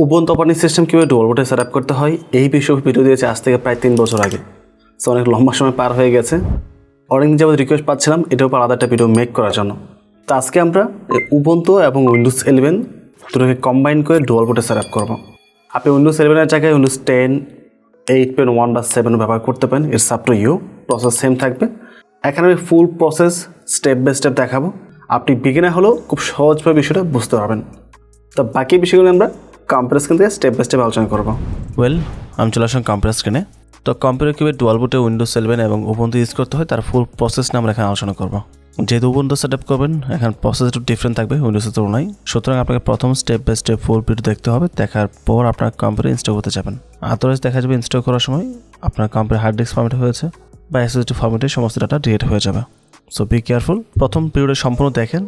উবন্ত operating system কীভাবে ডুয়ালবোটে set up করতে হয়, এই বিষয়ে ভিডিও দিয়েছে আজ থেকে প্রায় তিন বছর আগে। সো অনেক লম্বা সময় পার হয়ে গেছে। অনেক যাবত রিকোয়েস্ট পাচ্ছিলাম, এটার উপর আলাদা একটা ভিডিও মেক করার জন্য। তো আজকে আমরা উবন্ত এবং উইন্ডোজ ইলেভেন দুটোকে কম্বাইন করে ডুয়ালবোটে সেট আপ করব। আপনি উইন্ডোজ ইলেভেনের জায়গায় Windows ten eight point one বা সেভেন ব্যবহার করতে পারেন it's up to you process same থাকবে। এখানে আমি full process step by step দেখাবো। আপনি বিগিনার হলেও খুব সহজভাবে বিষয়টা বুঝতে পারবেন। তো বাকি বিষয়গুলো আমরা কম্পিউটার স্ক্রিন থেকে স্টেপ বাই স্টেপ আলোচনা করব। ওয়েল আমি চলে আসলাম কম্প্রেস স্ক্রিনে তো কম্পিউটার কীভাবে ডুয়াল বুটে উইন্ডোজ সেলবেন এবং উপন্তু ইউজ করতে হয়, তার ফুল প্রসেস নিয়ে আমরা এখানে আলোচনা করব। যেহেতু উপন্তু সেট আপ করবেন, এখন প্রসেস একটু ডিফারেন্ট থাকবে উইন্ডোজের তুলনায়। সুতরাং আপনাকে প্রথম step by step full video দেখতে হবে, দেখার পর আপনার কম্পিউটার ইনস্টল করতে যাবেন। আদারওয়াইজ দেখা যাবে ইনস্টল করার সময় আপনার কম্পিউটার হার্ড ডিস্ক ফর্মেট হয়েছে বা এসএসডি ফর্মেটে সমস্ত ডাটা ডিলিট হয়ে যাবে। সো বি কেয়ারফুল প্রথম পিরিয়ডে সম্পূর্ণ দেখেন,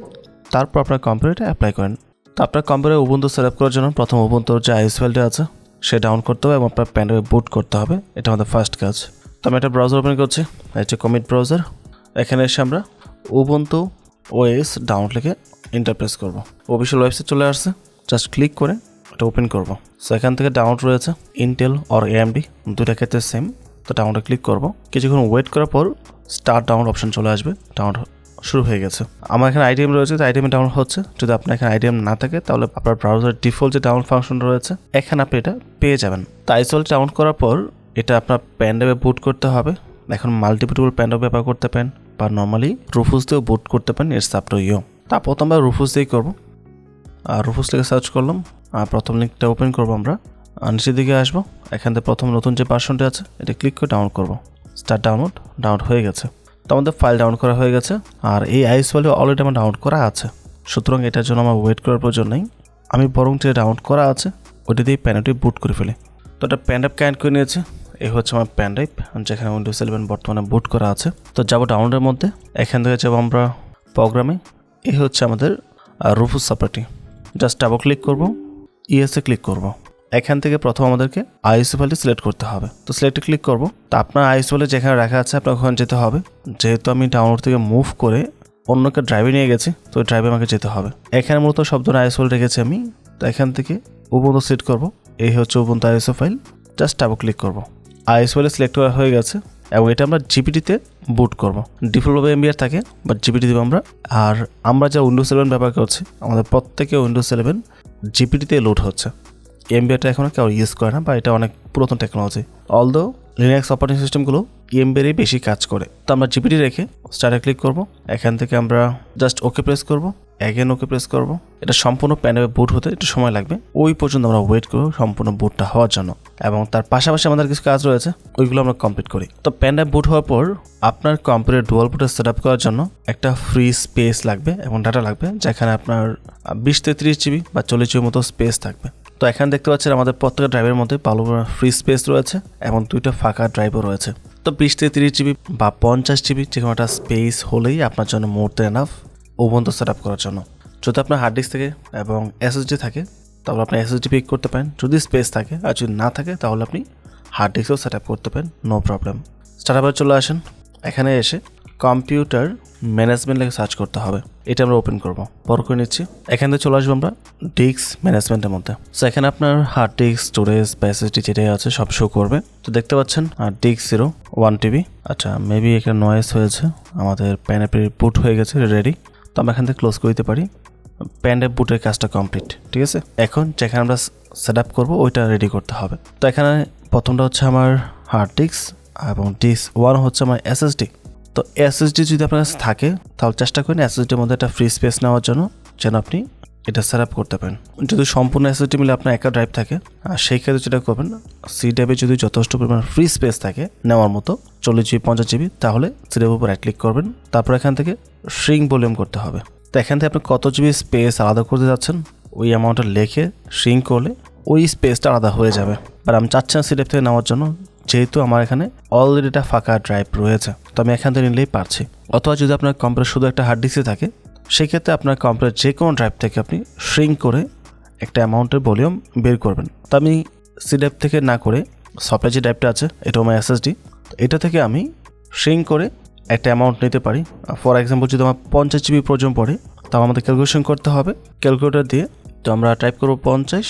তারপর আপনার কম্পিউটারটা অ্যাপ্লাই করেন। তো আপনার কম্পিউটারে উবুন্তু সেট আপ করার জন্য প্রথম উবুন্তুর যে আইএস ফাইলটা আছে, সে ডাউন করতে হবে এবং আপনার প্যান্ডে বুট করতে হবে। এটা আমাদের ফার্স্ট কাজ। তো আমি একটা ব্রাউজার ওপেন করছি হচ্ছে কমিট ব্রাউজার এখানে এসে আমরা উবুন্তু ওএস ডাউন লিখে ইন্টারপ্রেস করব। অফিসিয়াল ওয়েবসাইট চলে আসছে জাস্ট ক্লিক করে এটা ওপেন করব। সো এখান থেকে ডাউনলোড রয়েছে ইন্টেল অর এএমডি দুটা ক্ষেত্রে সেম তো ডাউনলোডে ক্লিক করব। কিছুক্ষণ ওয়েট করার পর স্টার্ট ডাউনলোড অপশন চলে আসবে ডাউনলোড শুরু হয়ে গেছে। আমার এখানে আইডিএম রয়েছে, তো আইডিএম ডাউনলোড হচ্ছে। যদি আপনার এখানে আইডিএম না থাকে, তাহলে আপনার ব্রাউজার ডিফল্ট যে ডাউনলোড ফাংশন রয়েছে, এখানে আপনি এটা পেয়ে যাবেন। তো আইসোল ডাউনলোড করার পর, এটা আপনার প্যান্ডাবে বুট করতে হবে। এখন মাল্টিপিটুল প্যান্ডাব ব্যবহার করতে পারেন, বা নর্মালি রুফুস দিয়েও বুট করতে পারেন ইটস আপ টু তা প্রথম আমরা রুফুস দিয়েই করব। আর রুফুস থেকে সার্চ করলাম। আর প্রথম লিঙ্কটা ওপেন করব আমরা। আর নিচের দিকে আসব। এখান থেকে প্রথম নতুন যে ভার্সনটা আছে, এটা ক্লিক করে ডাউনলোড করব। স্টার্ট ডাউনলোড ডাউনলোড হয়ে গেছে। তো আমাদের ফাইল ডাউন করা হয়ে গেছে, আর এই আইস ফাইলে অলরেডি আমার ডাউনলোড করা আছে। সুতরাং এটার জন্য আমার ওয়েট করার প্রয়োজন নেই। আমি বরং যে ডাউনলোড করা আছে ওইটা দিয়ে প্যানটি বুট করে ফেলি। তো এটা প্যান ড্রাইভ কানেক্ট করে নিয়েছে। এই হচ্ছে আমার প্যান ড্রাইভ যেখানে উইন্ডোজ ইলেভেন বর্তমানে বুট করা আছে। তো যাব ডাউনলোডের মধ্যে, এখান থেকে যাব আমরা প্রোগ্রামে এই হচ্ছে আমাদের রুফুস সাপারটি জাস্ট ডাবল ক্লিক করব ইএসএ ক্লিক করব। এখান থেকে প্রথম আমাদেরকে আইএসও ফাইলটি সিলেক্ট করতে হবে। তো সিলেক্টে ক্লিক করব। তো আপনার আইএস ফাইলে যেখানে রাখা আছে আপনার ওখানে যেতে হবে। যেহেতু আমি ডাউনলোড থেকে মুভ করে অন্যকে ড্রাইভে নিয়ে গেছি, তো ওই ড্রাইভে আমাকে যেতে হবে। এখানে মূলত সব ধরনের আইএস ফাইল রেখেছি আমি। তো এখান থেকে উপন্ত সিলেক্ট করব। এই হচ্ছে Ubuntu ISO file just double click করব। আইএস ফাইলে সিলেক্ট করা হয়ে গেছে এবং এটা আমরা জিপিটিতে বুট করব। ডিফল্টভাবে এমবিআর থাকে বাট জিপিটি দেবো আমরা। আর আমরা যা উইন্ডোজ ইলেভেন ব্যবহার করছি, আমাদের প্রত্যেকে উইন্ডোজ ইলেভেন জিপিটিতে লোড হচ্ছে। এমবিআরটা এখনও কেউ ইউজ করে না, বা এটা অনেক পুরাতন টেকনোলজি অলদো লিনাক্স অপারেটিং সিস্টেমগুলো এমবিআরই বেশি কাজ করে। তো আমরা জিপিটি রেখে স্টার্টে ক্লিক করব। এখান থেকে আমরা জাস্ট ওকে প্রেস করব। অ্যাগেন ওকে প্রেস করব। এটা সম্পূর্ণ প্যানেলে বুট হতে একটু সময় লাগবে। ওই পর্যন্ত আমরা ওয়েট করব সম্পূর্ণ বুটটা হওয়ার জন্য। এবং তার পাশাপাশি আমাদের কিছু কাজ রয়েছে, ওইগুলো আমরা কমপ্লিট করি। তো প্যানড্রাইভ বুট হওয়ার পর আপনার কম্পিউটার ডুয়াল বুটে সেট আপ করার জন্য একটা ফ্রি স্পেস লাগবে এবং ডাটা লাগবে, যেখানে আপনার বিশ তেত্রিশ জিবি বা চল্লিশ জিবির মতো স্পেস থাকবে। তো এখানে দেখতে পাচ্ছেন আমাদের প্রত্যেকটা ড্রাইভের মধ্যে ভালো ফ্রি স্পেস রয়েছে এবং দুইটা ফাঁকা ড্রাইভও রয়েছে। তো বিশ থেকে তিরিশ জিবি বা পঞ্চাশ জিবি যে কোনো একটা স্পেস হলেই আপনার জন্য more than enough Ubuntu set up করার জন্য। যদি আপনার হার্ড ডিস্ক থাকে এবং এসএসডি থাকে, তাহলে আপনি এসএসডি পিক করতে পারেন। যদি স্পেস থাকে আর যদি না থাকে, তাহলে আপনি হার্ড ডিস্কও সেট আপ করতে পারেন নো প্রবলেম স্টার্ট আপে চলে আসেন। এখানে এসে কম্পিউটার ম্যানেজমেন্ট লেগে সার্চ করতে হবে। এটা আমরা ওপেন করব। বড় করে নিচ্ছি। এখান থেকে চলে আসব আমরা ডিস্ক ম্যানেজমেন্টের মধ্যে। সো এখানে আপনার হার্ড ডিস্ক স্টোরেজ এসএসডি যেটাই আছে সব শো করবে। তো দেখতে পাচ্ছেন, আর ডিস্ক জিরো ওয়ান টিবি আচ্ছা মেবি এখানে নয়েস হয়েছে। আমাদের প্যানে বুট হয়ে গেছে রেডি তো আমরা এখান থেকে ক্লোজ করে দিতে পারি। প্যান্ডে বুটের কাজটা কমপ্লিট ঠিক আছে? এখন যেখানে আমরা সেট আপ করব, ওইটা রেডি করতে হবে। তো এখানে প্রথমটা হচ্ছে আমার হার্ড ডিস্ক এবং ডিস্ক ওয়ান হচ্ছে আমার এসএসডি তো এসএসডি যদি আপনার কাছে থাকে, তাহলে চেষ্টা করেন এসএসডির মধ্যে একটা ফ্রি স্পেস নেওয়ার জন্য যেন আপনি এটা সেট আপ করতে পারেন। যদি সম্পূর্ণ এসএসডি মিলে আপনার একা ড্রাইভ থাকে, আর সেই ক্ষেত্রে যেটা করবেন সি ড্রাইভে যদি যথেষ্ট পরিমাণ ফ্রি স্পেস থাকে নেওয়ার মতো, চল্লিশ জিবি পঞ্চাশ জিবি তাহলে সি ড্রাইভের উপর ক্লিক করবেন। তারপর এখান থেকে শ্রিং ভলিউম করতে হবে। তো এখান থেকে আপনি কত জিবি স্পেস আলাদা করতে যাচ্ছেন, ওই অ্যামাউন্টটা লেখে শ্রিং করলে ওই স্পেসটা আলাদা হয়ে যাবে। আর আমি চাচ্ছি না সিডেপ থেকে নেওয়ার জন্য যেহেতু আমার এখানে অলরেডি একটা ফাঁকা ড্রাইভ রয়েছে, তো আমি এখান থেকে নিলেই পারছি। অথবা যদি আপনার কম্পিউটার শুধু একটা হার্ড ডিস্কে থাকে, সেক্ষেত্রে আপনার কম্পিউটার যে কোনো ড্রাইভ থেকে আপনি শ্রিং করে একটা অ্যামাউন্টের ভলিউম বের করবেন। তো আমি সি ড্রাইভ থেকে না করে সফটওয়্যার যে ড্রাইভটা আছে, এটা আমার এসএসডি এটা থেকে আমি শ্রিং করে একটা অ্যামাউন্ট নিতে পারি। ফর এক্সাম্পল যদি আমার পঞ্চাশ জিবি প্রয়োজন পড়ে তাও আমাদের ক্যালকুলেশন করতে হবে। ক্যালকুলেটর দিয়ে তো আমরা টাইপ করব পঞ্চাশ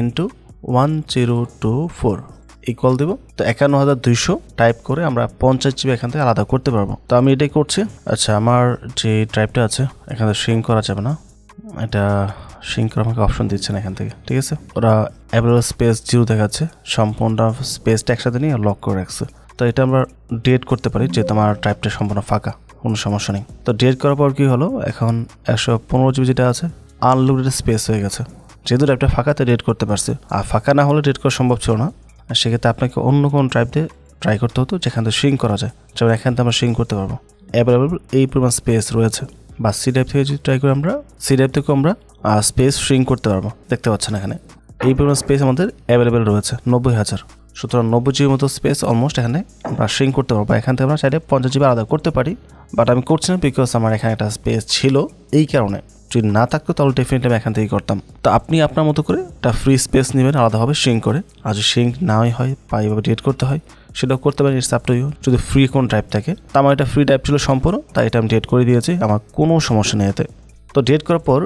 into one zero two four equal দেবো। তো একান্ন হাজার দুইশো টাইপ করে আমরা পঞ্চাশ জিবি এখান থেকে আলাদা করতে পারব। তো আমি এটাই করছি। আচ্ছা আমার যে ড্রাইভটা আছে, এখান থেকে সিঙ্ক করা যাবে না। এটা সিঙ্ক করা আমাকে অপশন দিচ্ছে না এখান থেকে, ঠিক আছে? ওরা অ্যাভেলেবল স্পেস জিরো দেখাচ্ছে, সম্পূর্ণ স্পেসটা একসাথে নিয়ে লক করে রাখছে। তো এটা আমরা ডিলেট করতে পারি, যেহেতু আমার ড্রাইভটা সম্পূর্ণ ফাঁকা, কোনো সমস্যা নেই। তো ডিলেট করার পর কী হলো, এখন একশো পনেরো জিবি যেটা আছে আনলিমিটেড স্পেস হয়ে গেছে। যেহেতু ড্রাইভটা ফাঁকাতে রেড করতে পারছে। আর ফাঁকা না হলে রেড করা সম্ভব ছিল না। আর সেক্ষেত্রে আপনাকে অন্য কোনো ড্রাইভ দিয়ে ট্রাই করতে হতো, যেখান থেকে সিঙ্ক করা যায়। যেমন এখান থেকে আমরা সিঙ্ক করতে পারব। অ্যাভেলেবল এই পরিমাণ স্পেস রয়েছে। বা সি ড্রাইভ থেকে যদি ট্রাই করি আমরা সি ড্রাইভ থেকেও আমরা স্পেস সিঙ্ক করতে পারব। দেখতে পাচ্ছেন এখানে। এই পরিমাণ স্পেস আমাদের অ্যাভেলেবেল রয়েছে, নব্বই হাজার। সুতরাং নব্বই জিবির মতো স্পেস অলমোস্ট এখানে আমরা সিঙ্ক করতে পারব। এখান থেকে আমরা চাইলে পঞ্চাশ জিবি আলাদা করতে পারি। বাট আমি করছি না বিকজ আমার এখানে একটা স্পেস ছিল। এই কারণে যদি না থাকতো, তাহলে ডেফিনেটলি আমি এখান থেকেই করতাম। তো আপনি আপনার মতো করে একটা ফ্রি স্পেস নেবেন, আলাদাভাবে সিঙ্ক করে। আর যদি সিঙ্ক নাই হয় বা এইভাবে ডিলিট করতে হয়, সেটাও করতে পারেন ইটস আপ টু ইউ যদি ফ্রি কোন ড্রাইভ থাকে, তো আমার এটা ফ্রি ড্রাইভ ছিল সম্পূর্ণ, তাই এটা আমি ডিলিট করে দিয়েছি, আমার কোনো সমস্যা নেই এতে। তো ডিলিট করার পর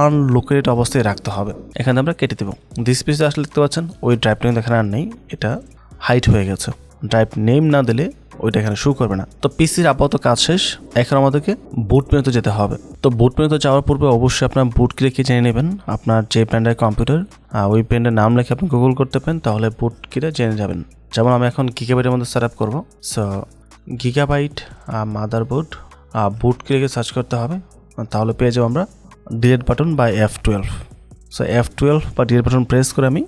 আনলোকেটেড অবস্থায় রাখতে হবে। এখানে আমরা কেটে দেবো। দিস পিসে আসলে দেখতে পাচ্ছেন, ওই ড্রাইভটা কিন্তু এখানে আর নেই, এটা হাইট হয়ে গেছে। ড্রাইভ নেম না দিলে ওইটা এখানে শু করবে না। তো পিসির আপাতত কাজ শেষ। এখন আমাদেরকে বুট মেনুতে যেতে হবে। তো বুট মেনুতে যাওয়ার পূর্বে অবশ্যই আপনার বুট কিরে জেনে নেবেন। আপনার যে ব্র্যান্ডের কম্পিউটার ওই ব্র্যান্ডের নাম লিখে আপনি গুগল করতে পারেন, তাহলে বুট কিরে জেনে যাবেন। যেমন আমি এখন গিগাবাইটের মধ্যে সেট আপ করব সো গিগাবাইট মাদারবোর্ড বুট কিরে সার্চ করতে হবে। তাহলে পেয়ে যাব আমরা ডিলেট বাটন বা F twelve so F twelve বা ডিলেট বাটন প্রেস করে আমি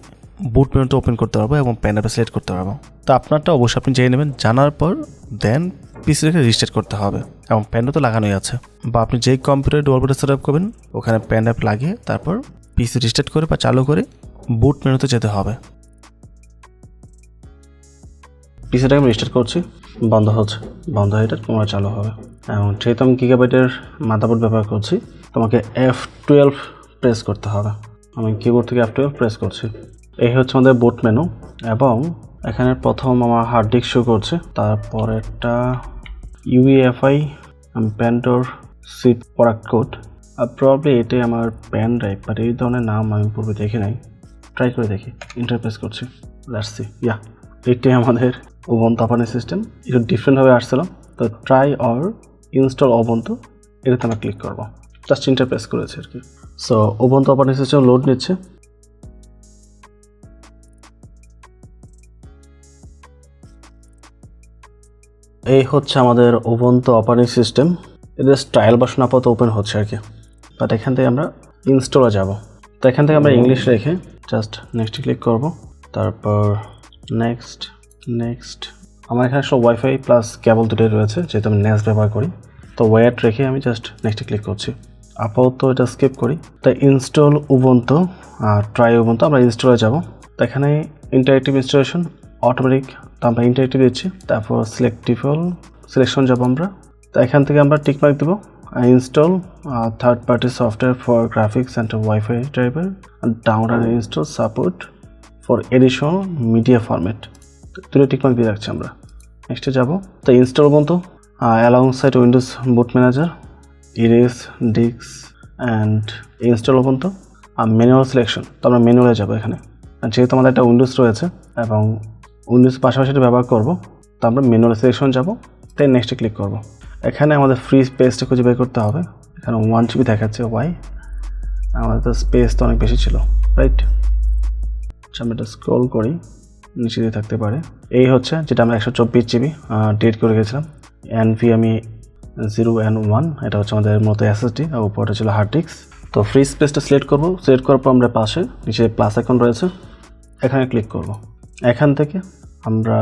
বুট মেনুটা ওপেন করতে পারব এবং প্যান অ্যাপে সিলেক্ট করতে পারব তো আপনারটা অবশ্যই আপনি জেনে নেবেন, জানার পর দেন পিসি রেখে রিস্টার্ট করতে হবে এবং প্যানও তো লাগানোই আছে। বা আপনি যেই কম্পিউটার ডোয়ালবোর্ডে সেট আপ করবেন, ওখানে প্যান অ্যাপ লাগিয়ে তারপর পিসি রিস্টার্ট করে বা চালু করে বুট মেনুতে যেতে হবে। পিসিটাকে আমি রিস্টার্ট করছি, বন্ধ হচ্ছে। বন্ধ হয়ে এটা পুনরায় চালু হবে। এবং যেহেতু আমি গিগাবাইটের মাদারবোর্ড ব্যবহার করছি, তোমাকে এফ টুয়েলভ প্রেস করতে হবে। আমি কিবোর্ড থেকে এফ টুয়েলভ প্রেস করছি। এই হচ্ছে আমাদের বুট মেনু এবং এখানে প্রথম আমার হার্ড ডিস্ক শো করছে তারপরেরটা ইউএফআই প্যান্টোর সিট প্রোডাক্ট কোড আর প্রবলি এটাই আমার প্যান ড্রাইভ বাট এই ধরনের নাম আমি পূর্বে দেখে নাই। ট্রাই করে দেখি ইন্টারপ্রেস করছি লাসছি ইয়া এটাই আমাদের ওবন্ত অপারেটিং সিস্টেম একটু ডিফারেন্টভাবে আসছিলাম তো ট্রাই অর ইনস্টল অবন্ত এটাতে আমরা ক্লিক করব জাস্ট ইন্টারপ্রেস করেছে আর কি। So Ubuntu operating system load নিচ্ছে এই হচ্ছে আমাদের ওবন্ত অপারেটিং সিস্টেম এদের ট্রায়াল বাসন আপাতত ওপেন হচ্ছে আর কি। বাট এখান থেকে আমরা ইনস্টলে যাব। তো এখান থেকে আমরা ইংলিশ রেখে জাস্ট নেক্সট ক্লিক করব। তারপর নেক্সট নেক্সট আমার এখানে সব ওয়াইফাই প্লাস কেবল দুটোই রয়েছে, যেহেতু আমি নেক্সট ব্যবহার করি। তো ওয়ার রেখে আমি জাস্ট নেক্সটে ক্লিক করছি। আপাতত এটা স্কিপ করি। তাই ইনস্টল উবন্ত আর ট্রাই উবন্ত আমরা ইনস্টলে যাব। তো এখানে ইন্টারেক্টিভ ইনস্টলেশন অটোমেটিক তো আমরা ইন্টারেক্টিভ দিচ্ছি, তারপর সিলেক্টিভল সিলেকশন যাব আমরা। তো এখান থেকে আমরা টিকমার্ক দেবো install third party software for graphics and wifi driver down and install support for additional media format দুটো টিকমার্ক দিয়ে রাখছি আমরা। নেক্সটে যাব। তো ইনস্টল বলতো alongside Windows boot manager erase ডিক্স অ্যান্ড ইনস্টল পর্যন্ত আর ম্যানুয়াল সিলেকশন তো আমরা ম্যানুয়ালে যাব এখানে। যেহেতু আমাদের একটা উইন্ডোজ রয়েছে, এবং উইন্ডোজ পাশাপাশি এটা ব্যবহার করব। তো আমরা ম্যানুয়াল সিলেকশন যাব তাই নেক্সটে ক্লিক করব। এখানে আমাদের ফ্রি স্পেসটা খুঁজে বের করতে হবে। এখানে ওয়ান জিবি দেখাচ্ছে ওয়াই আমাদের তো স্পেস তো অনেক বেশি ছিল রাইট আচ্ছা আমি এটা স্ক্রল করি, নিচে দিয়ে থাকতে পারে। এই হচ্ছে যেটা আমরা একশো চব্বিশ জিবি ডেট করে গেছিলাম। N V M E zero N one এটা হচ্ছে আমাদের মতো এসএসডি আর উপরটা ছিল হার্ড ডিস্ক তো ফ্রি স্পেসটা সিলেক্ট করব। সিলেক্ট করার পর আমরা পাশে, নিচে প্লাস অ্যাকাউন্ট রয়েছে, এখানে ক্লিক করব। এখান থেকে আমরা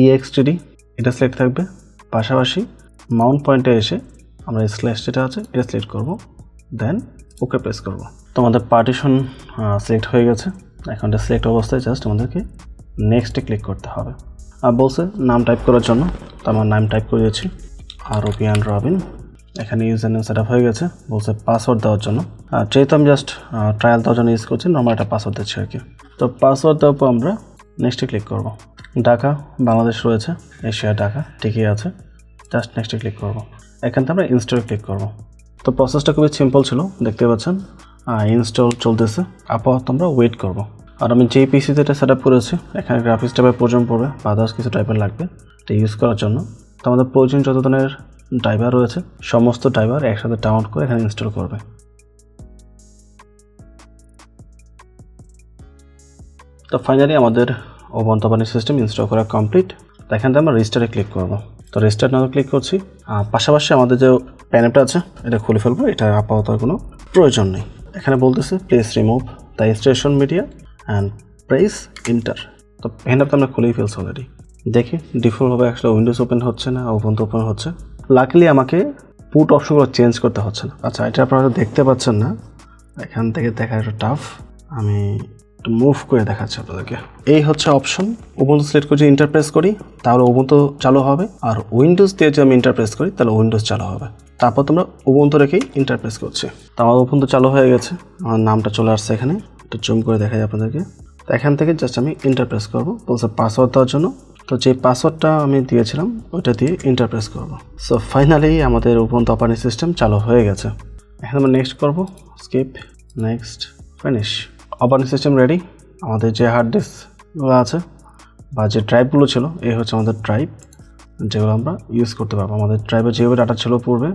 E ইএক্সটিডি এটা সিলেক্ট থাকবে। পাশাপাশি মাউন্ট পয়েন্টে এসে আমরা স্ল্যাশ যেটা আছে, এটা সিলেক্ট করব। দেন ওকে প্রেস করব। তো আমাদের পার্টিশন সিলেক্ট হয়ে গেছে। এখন এটা সিলেক্ট অবস্থায় জাস্ট আমাদেরকে নেক্সটে ক্লিক করতে হবে। আর বলছে নাম টাইপ করার জন্য, তো আমার নাম টাইপ করে দিয়েছি আর ওপিয়ান রবিন এখানে ইউজার নেম সেট হয়ে গেছে। বলছে পাসওয়ার্ড দেওয়ার জন্য। আর যেহেতু আমি জাস্ট ট্রায়াল দেওয়ার জন্য ইউজ করছি নর্মাল একটা পাসওয়ার্ড দিচ্ছি আর কি। তো পাসওয়ার্ড দেওয়ার পর আমরা নেক্সটে ক্লিক করব। ঢাকা, বাংলাদেশ রয়েছে, এশিয়া ঢাকা, ঠিকই আছে। জাস্ট নেক্সটে ক্লিক করব। এখান থেকে আমরা ইনস্টলে ক্লিক করব। তো প্রসেসটা খুবই সিম্পল ছিল, দেখতে পাচ্ছেন? ইনস্টল চলতেছে। আপাতত আমরা ওয়েট করব। আর আমি যেই পিসিতে এটা সেট আপ করেছি, এখানে গ্রাফিক্স টাইপের প্রয়োজন পড়বে বা আদার্স কিছু টাইপের লাগবে এটা ইউজ করার জন্য। তো আমাদের প্রয়োজন যত ধরনের ড্রাইভার রয়েছে, সমস্ত ড্রাইভার একসাথে ডাউনলোড করে এখানে ইনস্টল করবে। তো ফাইনালি আমাদের ওভেন তবানি সিস্টেম ইনস্টল করা কমপ্লিট তো এখান থেকে আমরা রেজিস্টারে ক্লিক করব। তো রেজিস্টার নামে ক্লিক করছি। পাশাপাশি আমাদের যে প্যানেলটা আছে, এটা খুলে ফেলব। এটা আপাতত কোনো প্রয়োজন নেই। এখানে বলতেছে please remove the installation media and press enter তো প্যানটা তো আমরা খুলেই ফেলছি অলরেডি দেখি ডিফল্টভাবে আসলে উইন্ডোজ ওপেন হচ্ছে না ওপেন তো ওপেন হচ্ছে। লাকিলি আমাকে পুট অপশনগুলো চেঞ্জ করতে হচ্ছে না। আচ্ছা এটা আপনারা দেখতে পাচ্ছেন না। এখান থেকে দেখা একটু টাফ আমি একটু মুভ করে দেখাচ্ছি আপনাদেরকে। এই হচ্ছে অপশন উবুন্টু সিলেক্ট করে যদি ইন্টারপ্রেস করি, তাহলে উবুন্টু চালু হবে। আর উইন্ডোজ দিয়ে যদি আমি ইন্টারপ্রেস করি, তাহলে উইন্ডোজ চালু হবে। তারপর তোমরা উবুন্টু রেখেই ইন্টারপ্রেস করছি। তো আমার উবুন্টু চালু হয়ে গেছে। আমার নামটা চলে আসছে এখানে। একটু জুম করে দেখাই আপনাদেরকে। তো এখান থেকে জাস্ট আমি ইন্টারপ্রেস করব। বলছে পাসওয়ার্ড দেওয়ার জন্য। তো যে পাসওয়ার্ডটা আমি দিয়েছিলাম, ওইটা দিয়ে ইন্টারপ্রেস করব। সো ফাইনালি আমাদের উপন্ত অপারেটিং সিস্টেম চালু হয়ে গেছে। এখন আমরা নেক্সট করব। Skip next finish operating system ready আমাদের যে হার্ড ডিস্কগুলো আছে বা যে ড্রাইভগুলো ছিল এই হচ্ছে আমাদের ড্রাইভ যেগুলো আমরা ইউজ করতে পারব। আমাদের ড্রাইভে যেভাবে ডাটা ছিল পূর্বে,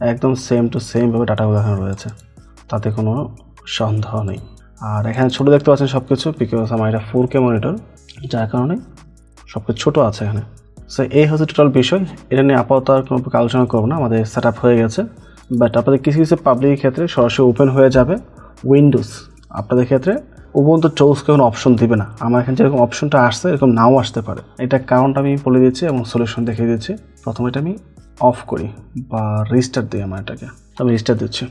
একদম সেম টু সেমভাবে ডাটাগুলো এখানে রয়েছে। তাতে কোনো সন্দেহ নেই। আর এখানে ছোটো দেখতে পাচ্ছেন সব কিছু বিকজ আমার এটা ফোর কে মনিটর যার কারণে সব কিছু ছোটো আছে এখানে। সো এই হচ্ছে টোটাল বিষয়। এটা নিয়ে আপাতত আর কোনো আলোচনা করব না। আমাদের সেট হয়ে গেছে। বাট আপনাদের কিছু কিছু পাবলিকের ক্ষেত্রে সরাসরি ওপেন হয়ে যাবে উইন্ডোজ আপনাদের ক্ষেত্রে উপরন্ত চৌসকে কোনো অপশন দিবে না? আমার এখানে যেরকম অপশনটা আসছে, এরকম নাও আসতে পারে। এটা কারণটা আমি বলে দিচ্ছি এবং সলিউশন দেখিয়ে দিচ্ছি প্রথমে এটা আমি অফ করি বা রেজিস্টার দিই আমার এটাকে। আমি রেজিস্টার দিচ্ছি।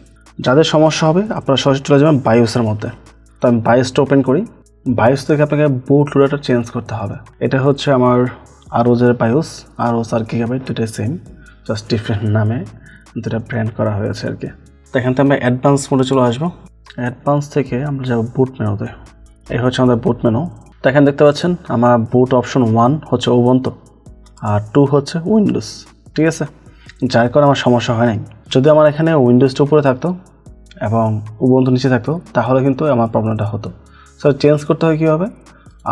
যাদের সমস্যা হবে, আপনারা সরাসরি চলে যাবেন বায়োসের মধ্যে। তো আমি বায়োসটা ওপেন করি। বায়োস থেকে আপনাকে বুট লোডারটা চেঞ্জ করতে হবে। এটা হচ্ছে আমার আরোজের বায়োস আরোস আর গিগাবাইট দুটোই সেম জাস্ট ডিফারেন্ট নামে দুটা ব্র্যান্ড করা হয়েছে আর কি। তো এখান থেকে আমরা অ্যাডভান্স মোডে চলে আসব। অ্যাডভান্স থেকে আমরা যাব বুট মেনুতে এই হচ্ছে আমাদের বুট মেনু তো এখানে দেখতে পাচ্ছেন, আমার বুট অপশন ওয়ান হচ্ছে ওবন্ত আর টু হচ্ছে উইন্ডোজ ঠিক আছে? যার কারণে আমার সমস্যা হয় নাই। যদি আমার এখানে উইন্ডোজটা উপরে থাকতো এবং উবন্ত নিচে থাকতো, তাহলে কিন্তু আমার প্রবলেমটা হতো। স্যার চেঞ্জ করতে হয় কীভাবে?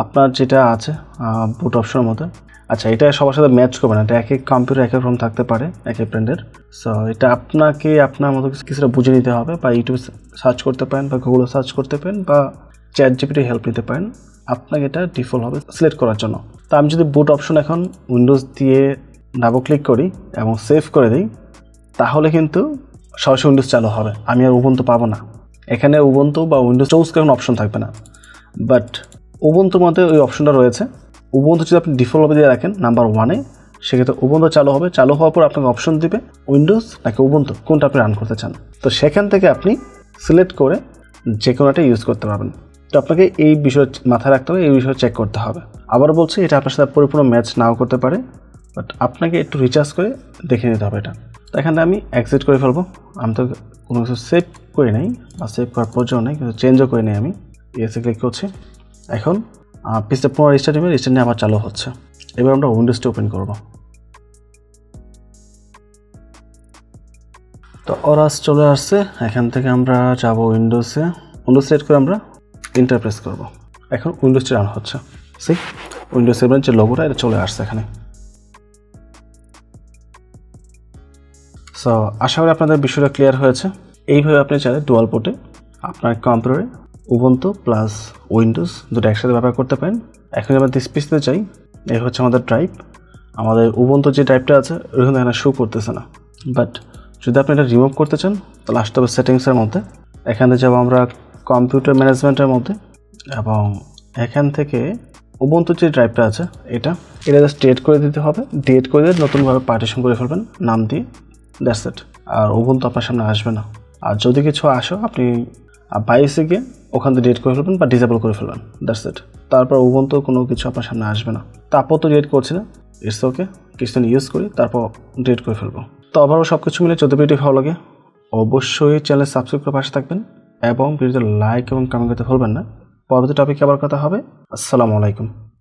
আপনার যেটা আছে বুট অপশনের মধ্যে আচ্ছা এটা সবার সাথে ম্যাচ করবে না। এটা এক এক কম্পিউটার এক এক রকম থাকতে পারে, এক এক ব্র্যান্ডের সো এটা আপনাকে আপনার মতো কিছু- কিছুটা বুঝে নিতে হবে বা ইউটিউবে সার্চ করতে পারেন বা গুগলে সার্চ করতে পারেন বা চ্যাট জিপিটি হেল্প নিতে পারেন। আপনাকে এটা ডিফল্ট হবে সিলেক্ট করার জন্য। তা আমি যদি বুট অপশন এখন উইন্ডোজ দিয়ে ডাবল ক্লিক করি এবং সেভ করে দিই, তাহলে কিন্তু সরাসরি উইন্ডোজ চালু হবে। আমি আর উবন্ত পাবো না। এখানে উবন্ত বা উইন্ডোজ চৌজ কোনো অপশন থাকবে না। বাট উবন্তুর মধ্যে ওই অপশনটা রয়েছে। উবন্তু যদি আপনি ডিফল্টভাবে দিয়ে রাখেন নাম্বার ওয়ানে সেক্ষেত্রে উবন্ত চালু হবে। চালু হওয়ার পর আপনাকে অপশন দিবে উইন্ডোজ নাকি উবন্ত কোনটা আপনি রান করতে চান। তো সেখান থেকে আপনি সিলেক্ট করে যে কোনো একটা ইউজ করতে পারবেন। তো আপনাকে এই বিষয় মাথায় রাখতে হবে, এই বিষয়ে চেক করতে হবে। আবার বলছি, এটা আপনার সাথে পরিপূর্ণ ম্যাচ নাও করতে পারে বাট আপনাকে একটু রিচার্জ করে দেখে নিতে হবে এটা। তো এখানে আমি এক্সিট করে ফেলব। আমি তো কোনো কিছু সেভ করে নেই, বা সেভ করার প্রয়োজন নেই, কিন্তু চেঞ্জও করে নেই আমি। ইয়েসে ক্লিক করছি। এখন পিসটা পুরো রেজিস্টার নেবে রেজিস্টার নিয়ে আবার চালু হচ্ছে। এবার আমরা উইন্ডোজটা ওপেন করব। তো অরাস চলে আসছে, এখান থেকে আমরা যাব উইন্ডোজে উইন্ডোজ সেট করে আমরা ইন্টারপ্রেস করব। এখন উইন্ডোজটা রান হচ্ছে। সি উইন্ডোজ সেভেন যে লোগোটা এটা চলে আসছে এখানে। সো আশা করি আপনাদের বিষয়টা ক্লিয়ার হয়েছে। এইভাবে আপনি চাইলে ডুয়াল পোর্টে আপনার কম্পিউটারে উবন্ত প্লাস উইন্ডোজ দুটো একসাথে ব্যবহার করতে পারেন। এখন আমরা ডিসপ্লেতে চাই এই হচ্ছে আমাদের ড্রাইভ আমাদের উবন্ত যে ড্রাইভটা আছে, ওইখানে এখানে শো করতেছে না। বাট যদি আপনি এটা রিমুভ করতে চান, তাহলে আসতে হবে সেটিংসের মধ্যে। এখানে যাব আমরা কম্পিউটার ম্যানেজমেন্টের মধ্যে। এবং এখান থেকে উবন্ত যে ড্রাইভটা আছে, এটা এটা জাস্ট ডেট করে দিতে হবে। ডেট করে দিয়ে নতুনভাবে পার্টিশন করে ফেলবেন, নাম দিয়ে। দ্যাটস ইট আর ওভেন তো আপনার সামনে আসবে না। আর যদি কিছু আসো, আপনি বাইসে গিয়ে ওখান থেকে ডিলিট করে ফেলবেন বা ডিসেবল করে ফেলবেন। দ্যাটস ইট তারপর ওভন তো কোনো কিছু আপনার সামনে আসবে না। তারপর তো ডিলিট করছি না ইটস ওকে কিছুদিন ইউজ করি, তারপর ডিলিট করে ফেলব। তো আবারও সব কিছু মিলে যদি ভিডিও ভালো লাগে, অবশ্যই চ্যানেল সাবস্ক্রাইব করে পাশে থাকবেন এবং ভিডিওতে লাইক এবং কমেন্ট করতে ভুলবেন না। পরবর্তী টপিকে আবার কথা হবে। আসসালামু আলাইকুম।